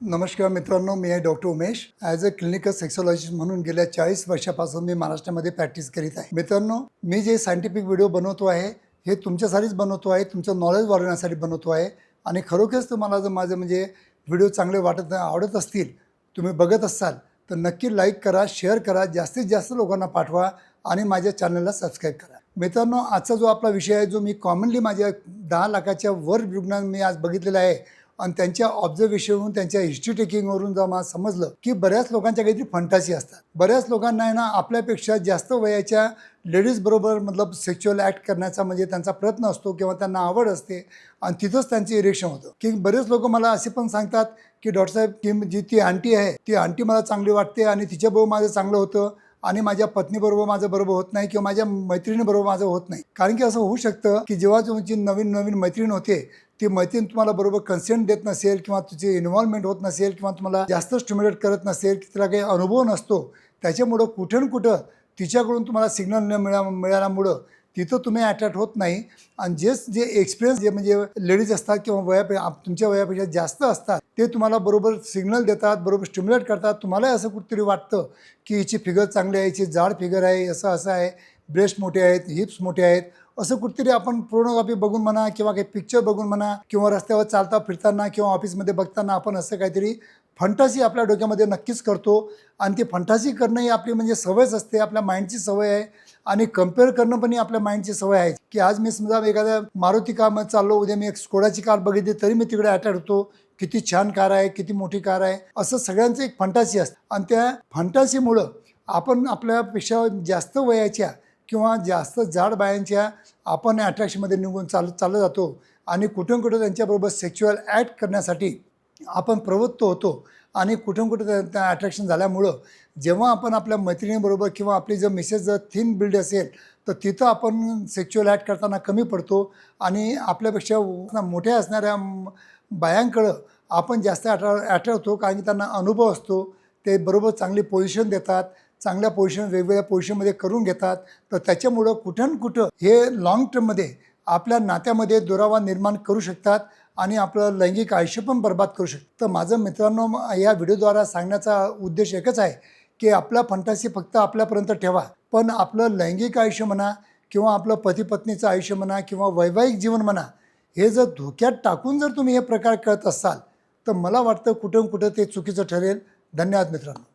नमस्कार मित्रांनो मी आहे doctor Umesh. As a clinical sexologist म्हणून गेल्या चाळीस वर्षापासून मी महाराष्ट्रामध्ये प्रॅक्टिस करीत आहे. मित्रांनो मी जे सायंटिफिक व्हिडिओ बनवतो आहे हे तुमच्यासाठीच बनवतो आहे तुमचं नॉलेज वाढवण्यासाठी बनवतो आहे. आणि खरोखरच तुम्हाला जर माझे म्हणजे व्हिडिओ चांगले वाटत आवडत असतील तुम्ही बघत असाल तर नक्की लाईक करा शेअर करा जास्तीत जास्त लोकांना पाठवा आणि माझ्या चॅनलला सबस्क्राईब करा. मित्रांनो आजचा जो आपला विषय आहे जो मी कॉमनली माझ्या दहा लाखाच्या वर रुग्णांना मी आज बघितलेलं आहे. आणि त्यांच्या ऑब्झर्वेशनवरून त्यांच्या हिस्ट्री टेकिंगवरून जर मला समजलं की बऱ्याच लोकांच्या काहीतरी फंटाशी असतात. बऱ्याच लोकांना आहे ना आपल्यापेक्षा जास्त वयाच्या लेडीजबरोबर मतलब सेक्च्युअल ॲक्ट करण्याचा म्हणजे त्यांचा प्रयत्न असतो किंवा त्यांना आवड असते आणि तिथंच त्यांचं इरेक्शन होतं. की बरेच लोक मला असे पण सांगतात की डॉक्टरसाहेब की जी ती आंटी आहे ती आंटी मला चांगली वाटते आणि तिच्याबरोबर माझं चांगलं होतं. आणि माझ्या पत्नीबरोबर माझं बरोबर होत नाही किंवा माझ्या मैत्रिणीबरोबर माझं होत नाही. कारण की असं होऊ शकतं की जेव्हा तुमची नवीन नवीन मैत्रीण होते ती मैत्रीण तुम्हाला बरोबर कन्सेंट देत नसेल किंवा तुझी इन्व्हॉल्वमेंट होत नसेल किंवा तुम्हाला जास्त स्टिम्युलेट करत नसेल की तिला काही अनुभव नसतो त्याच्यामुळं कुठं न कुठं तिच्याकडून तुम्हाला सिग्नल न मिळा मिळाल्यामुळं तिथं तुम्ही अट्रॅक्ट होत नाही. आणि जेच जे एक्सपिरियन्स जे म्हणजे लेडीज असतात किंवा वयापेक्षा तुमच्या वयापेक्षा जास्त असतात ते तुम्हाला बरोबर सिग्नल देतात बरोबर स्टिम्युलेट करतात. तुम्हालाही असं कुठेतरी वाटतं की हिची फिगर चांगली आहे हिची जाड फिगर आहे असं असं आहे. ब्रेस्ट मोठे आहेत हिप्स मोठे आहेत. असं कुठेतरी आपण प्रोनोग्राफी बघून म्हणा किंवा काही पिक्चर बघून म्हणा किंवा रस्त्यावर चालता फिरताना किंवा ऑफिसमध्ये बघताना आपण असं काहीतरी फंटासी आपल्या डोक्यामध्ये नक्कीच करतो. आणि ती फंटासी करणं ही आपली म्हणजे सवयच असते आपल्या माइंडची सवय आहे. आणि कंपेअर करणं पण ही आपल्या माइंडची सवय आहे की आज मी समजा एखाद्या मारुती कारमध्ये चाललो उद्या मी एक स्कोडाची कार बघितली तरी मी तिकडे अटॅक होतो. किती छान कार आहे किती मोठी कार आहे असं सगळ्यांचं एक फंटासी असतं. आणि त्या फंटासीमुळं आपण आपल्यापेक्षा जास्त वयाच्या किंवा जास्त जाड बायांच्या आपण अट्रॅक्शनमध्ये निघून चाल चाललं जातो. आणि कुठून कुठं त्यांच्याबरोबर सेक्च्युअल ॲक्ट करण्यासाठी आपण प्रवृत्त होतो आणि कुठून कुठं त्या- त्या अट्रॅक्शन झाल्यामुळं जेव्हा आपण आपल्या मैत्रिणीबरोबर किंवा आपली जर मिसेस जर थिन बिल्ड असेल तर तिथं आपण सेक्च्युअल ॲक्ट करताना कमी पडतो आणि आपल्यापेक्षा मोठ्या असणाऱ्या बायांकडं आपण जास्त अट्रॅ अट्रॅक्ट कारण की त्यांना अनुभव असतो. ते बरोबर चांगली पोझिशन देतात चांगल्या पोझिशन वेगवेगळ्या पोझिशनमध्ये करून घेतात. तर त्याच्यामुळं कुठं न कुठं हे लाँग टर्ममध्ये आपल्या नात्यामध्ये दुरावा निर्माण करू शकतात आणि आपलं लैंगिक आयुष्य पण बर्बाद करू शकतं. तर माझं मित्रांनो या व्हिडिओद्वारा सांगण्याचा उद्देश एकच आहे की आपला फंटासी फक्त आपल्यापर्यंत ठेवा पण आपलं लैंगिक आयुष्य म्हणा किंवा आपलं पतीपत्नीचं आयुष्य म्हणा किंवा वैवाहिक जीवन म्हणा हे जर धोक्यात टाकून जर तुम्ही हे प्रकार करत असाल तर मला वाटतं कुठं कुठं ते चुकीचं ठरेल. धन्यवाद मित्रांनो.